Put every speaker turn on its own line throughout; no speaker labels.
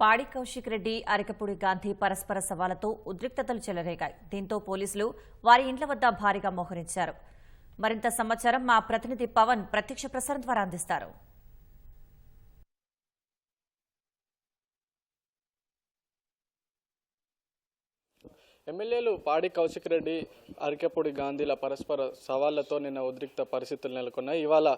పాడి కౌశిక్ రెడ్డి అరకపూడి గాంధీ పరస్పర సవాలతో ఉద్రిక్తతలు చెలరేగాయి. దీంతో పోలీసులు వారి ఇంట్ల వద్ద భారీగా మోహరించారు. మరింత సమాచారం మా ప్రతినిధి పవన్ ప్రత్యక్ష ప్రసారం ద్వారా అందిస్తారు.
ఎమ్మెల్యేలు పాడి కౌశిక్ రెడ్డి అరికెపూడి గాంధీల పరస్పర సవాళ్ళతో నిన్న ఉద్రిక్త పరిస్థితులు నెలకొన్నాయి. ఇవాళ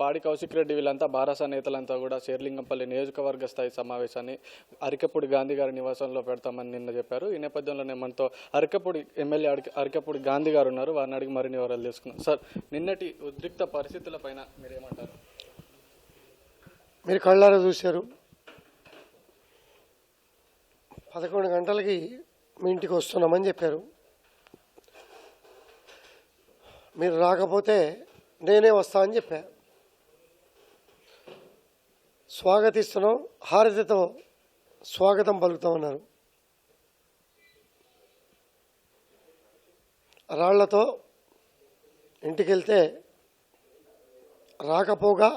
పాడి కౌశిక్ రెడ్డి వీళ్ళంతా బారాస నేతలంతా కూడా శేర్లింగంపల్లి నియోజకవర్గ స్థాయి సమావేశాన్ని అరికపూడి గాంధీ గారి నివాసంలో పెడతామని నిన్న చెప్పారు. ఈ నేపథ్యంలోనే మనతో అరికపూడి ఎమ్మెల్యే అరికపూడి గాంధీ గారు ఉన్నారు. వారిని అడిగి మరిన్ని వివరాలు తీసుకున్నాం సార్ నిన్నటి ఉద్రిక్త పరిస్థితుల పైన మీరేమంటారు?
మీరు కళ్ళారా చూశారు. పదకొండు గంటలకి మీ ఇంటికి వస్తున్నామని చెప్పారు. మీరు రాకపోతే నేనే వస్తా అని చెప్పా. స్వాగతిస్తున్నాం హారతితో స్వాగతం పలుకుతామన్నారు రాళ్ళతో ఇంటికెళ్తే రాకపోగా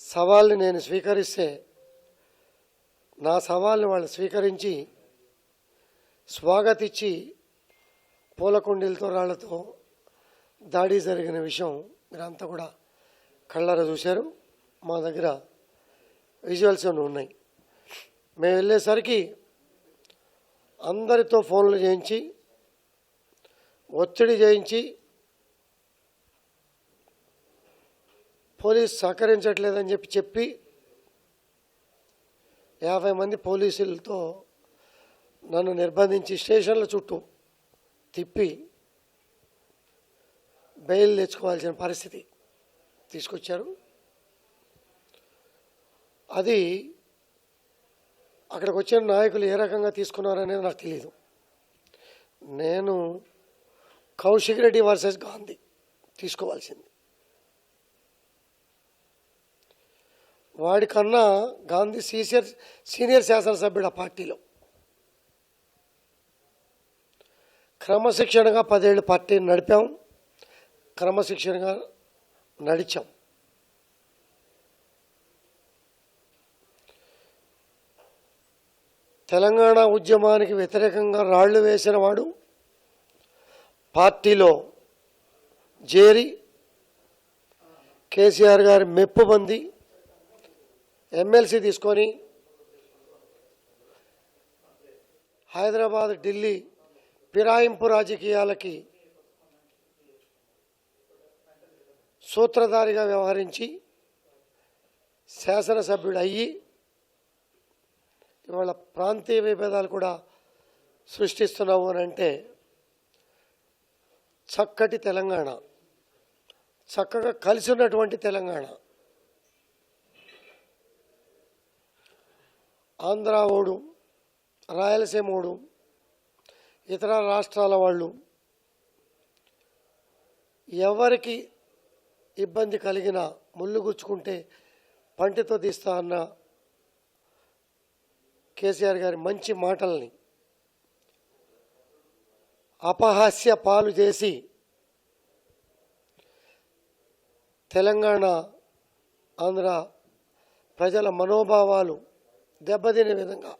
సవాల్ని నేను స్వీకరిస్తే నా సవాల్ని వాళ్ళు స్వీకరించి స్వాగతిచ్చి పూలకుండీలతో రాళ్ళతో దాడి జరిగిన విషయం మీరంతా కూడా కళ్ళారా చూశారు. మా దగ్గర విజువల్స్ అన్నీ ఉన్నాయి. మేము వెళ్ళేసరికి అందరితో ఫోన్లు చేయించి ఒత్తిడి చేయించి పోలీస్ సహకరించట్లేదని చెప్పి చెప్పి యాభై మంది పోలీసులతో నన్ను నిర్బంధించి స్టేషన్ల చుట్టూ తిప్పి బెయిల్ తెచ్చుకోవాల్సిన పరిస్థితి తీసుకొచ్చారు. అది అక్కడికి వచ్చిన నాయకులు ఏ రకంగా తీసుకున్నారనేది నాకు తెలియదు నేను కౌశిక్ రెడ్డి వర్సెస్ గాంధీ తీసుకోవాల్సింది. వాడికన్నా గాంధీ సీనియర్ సీనియర్ శాసనసభ్యుడు ఆ పార్టీలో. క్రమశిక్షణగా పదేళ్ళు పార్టీని నడిపాం. క్రమశిక్షణగా నడిచాం. తెలంగాణ ఉద్యమానికి వ్యతిరేకంగా రాళ్ళు వేసిన వాడు పార్టీలో చేరి కేసీఆర్ గారి మెప్పు పొంది ఎమ్మెల్సీ తీసుకొని హైదరాబాద్ ఢిల్లీ ఫిరాయింపు రాజకీయాలకి సూత్రధారిగా వ్యవహరించి శాసనసభ్యుడు అయ్యి ఇవాళ ప్రాంతీయ విభేదాలు కూడా సృష్టిస్తున్నావు అని అంటే చక్కటి తెలంగాణ చక్కగా కలిసి ఉన్నటువంటి తెలంగాణ. ఆంధ్ర ఓడు రాయలసీమ ఓడు ఇతర రాష్ట్రాల వాళ్ళు ఎవరికి ఇబ్బంది కలిగిన ముళ్ళు గుచ్చుకుంటే పంటితో తీస్తా అన్న కేసీఆర్ గారి మంచి మాటల్ని అపహాస్య పాలు చేసి తెలంగాణ ఆంధ్ర ప్రజల మనోభావాలు దెబ్బతినే విధంగా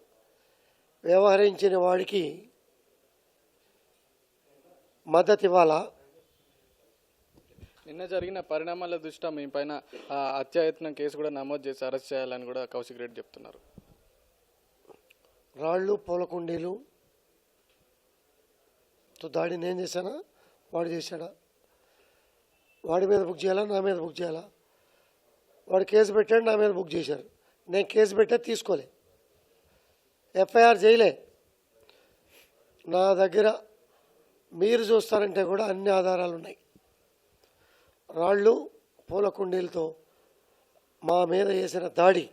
వ్యవహరించిన వాడికి మద్దతు ఇవ్వాలా?
నిన్న జరిగిన పరిణామాల దృష్ట్యా మీ పైన ఆ, హత్యాయత్నం కేసు కూడా నమోదు చేసి అరెస్ట్ చేయాలని కూడా కౌశిక్ రెడ్డి చెప్తున్నారు.
రాళ్ళు పూలకుండీలు దాడి నేను చేశానా? వాడు చేశాడా? వాడి మీద బుక్ చేయాలా? నా మీద బుక్ చేయాలా? వాడు కేసు పెట్టాడు నా మీద బుక్ చేశారు. నేను కేసు పెట్టే తీసుకోలే. ఎఫ్ఐఆర్ చేయలే. నా దగ్గర మీరు చూస్తారంటే కూడా అన్ని ఆధారాలు ఉన్నాయి. రాళ్ళు పూల కుండీలతో మా మీద వేసిన దాడి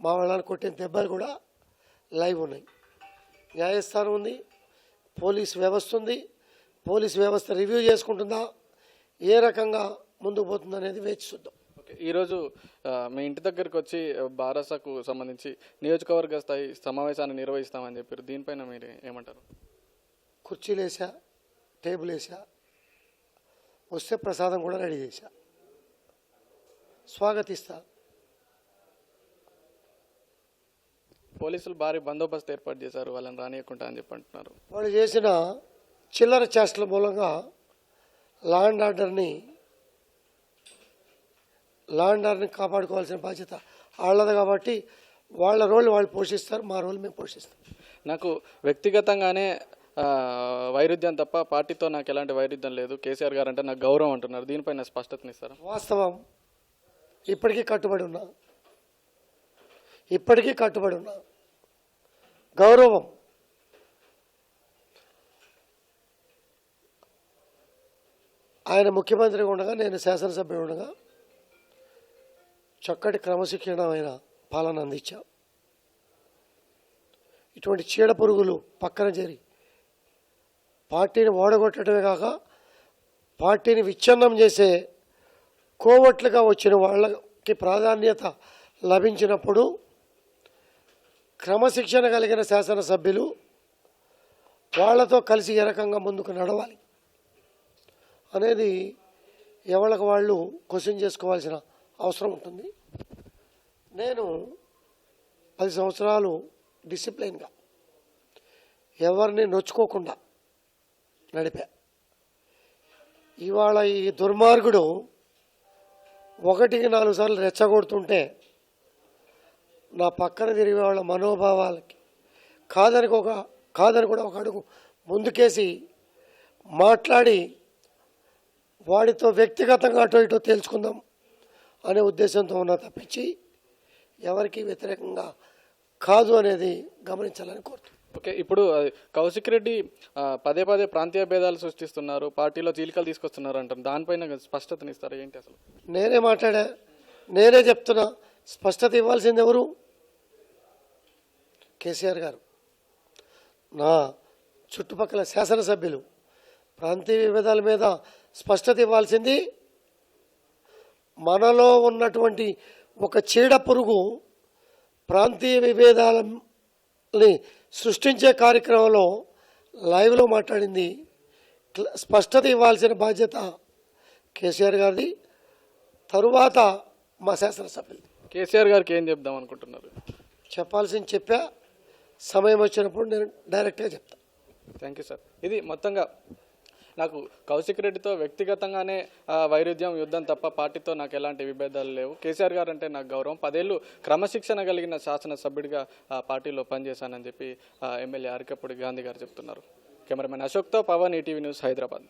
మా వాళ్ళని కొట్టిన దెబ్బలు కూడా లైవ్ ఉన్నాయి. న్యాయస్థానం ఉంది పోలీస్ వ్యవస్థ ఉంది పోలీస్ వ్యవస్థ రివ్యూ చేసుకుంటుందా ఏ రకంగా ముందుకు పోతుందో అనేది వేచి చూద్దాం.
ఓకే ఈరోజు మీ ఇంటి దగ్గరకు వచ్చి బారాసాకు సంబంధించి నియోజకవర్గ స్థాయి సమావేశాన్ని నిర్వహిస్తామని చెప్పారు. దీనిపైన మీరు ఏమంటారు?
కుర్చీలు వేసా టేబుల్ వేసా వస్తే ప్రసాదం కూడా రెడీ చేశా. స్వాగతిస్తా.
పోలీసులు భారీ బందోబస్తు ఏర్పాటు చేశారు వాళ్ళని రానియకుండా అని చెప్పి అంటున్నారు.
వాళ్ళు చేసిన చిల్లర చేష్టల మూలంగా లా అండ్ ఆర్డర్ని లా అండ్ ఆర్డర్ని కాపాడుకోవాల్సిన బాధ్యత వాళ్ళది కాబట్టి వాళ్ళ రోల్ వాళ్ళు పోషిస్తారు మా రోల్ మేము పోషిస్తాం.
నాకు వ్యక్తిగతంగానే వైరుధ్యం తప్ప పార్టీతో నాకు ఎలాంటి వైరుధ్యం లేదు. కేసీఆర్ గారు అంటే నాకు గౌరవం అంటున్నారు. దీనిపైన స్పష్టతనిస్తారా
వాస్తవం ఇప్పటికీ కట్టుబడి ఉన్నా ఇప్పటికీ కట్టుబడి ఉన్నా గౌరవం. ఆయన ముఖ్యమంత్రి ఉండగా నేను శాసనసభ్యుడు ఉండగా చక్కటి క్రమశిక్షణమైన పాలన అందించా. ఇటువంటి చీడ పురుగులు పక్కన చేరి పార్టీని ఓడగొట్టడమే కాక పార్టీని విచ్ఛిన్నం చేసే కోవట్లుగా వచ్చిన వాళ్ళకి ప్రాధాన్యత లభించినప్పుడు క్రమశిక్షణ కలిగిన శాసనసభ్యులు వాళ్ళతో కలిసి ఏ రకంగా ముందుకు నడవాలి అనేది ఎవరికి వాళ్ళు క్వశ్చన్ చేసుకోవాల్సిన అవసరం ఉంటుంది. నేను పది సంవత్సరాలు డిసిప్లైన్గా ఎవరిని నొచ్చుకోకుండా నడిపా. ఇవాళ ఈ దుర్మార్గుడు ఒకటికి నాలుగు సార్లు రెచ్చగొడుతుంటే నా పక్కన తిరిగే వాళ్ళ మనోభావాలకి కాదని ఒక కాదని కూడా ఒక అడుగు ముందుకేసి మాట్లాడి వాడితో వ్యక్తిగతంగా అటో ఇటో తెలుసుకుందాం అనే ఉద్దేశంతో ఉన్నా తప్పించి ఎవరికి వ్యతిరేకంగా కాదు అనేది గమనించాలని కోరుతున్నాను.
ఓకే ఇప్పుడు కౌశిక్ రెడ్డి పదే పదే ప్రాంతీయ భేదాలు సృష్టిస్తున్నారు పార్టీలో చీలికలు తీసుకొస్తున్నారు అంటారు. దానిపైన స్పష్టతనిస్తారు ఏంటి అసలు?
నేనే మాట్లాడా నేనే చెప్తున్నా స్పష్టత ఇవ్వాల్సింది ఎవరు? కేసీఆర్ గారు. నా చుట్టుపక్కల శాసనసభ్యులు ప్రాంతీయ విభేదాల మీద స్పష్టత ఇవ్వాల్సింది మనలో ఉన్నటువంటి ఒక చీడ పురుగు ప్రాంతీయ విభేదాల సృష్టించే కార్యక్రమంలో లైవ్లో మాట్లాడింది. స్పష్టత ఇవ్వాల్సిన బాధ్యత కేసీఆర్ గారిది. తరువాత మా శాసనసభ్యులు.
కేసీఆర్ గారికి ఏం చెప్దాం అనుకుంటున్నారు?
చెప్పాల్సింది చెప్పా. సమయం వచ్చినప్పుడు నేను డైరెక్ట్గా చెప్తా.
థ్యాంక్ యూ సార్ ఇది మొత్తంగా నాకు కౌశిక్ రెడ్డితో వ్యక్తిగతంగానే వైరుధ్యం యుద్ధం తప్ప పార్టీతో నాకు ఎలాంటి విభేదాలు లేవు. కేసీఆర్ గారు అంటే నాకు గౌరవం. పదేళ్ళు క్రమశిక్షణ కలిగిన శాసనసభ్యుడిగా పార్టీలో పనిచేశానని చెప్పి ఎమ్మెల్యే అరకపూడి గాంధీ గారు చెప్తున్నారు. కెమెరామెన్ అశోక్తో పవన్ ఈటీవీ న్యూస్ హైదరాబాద్.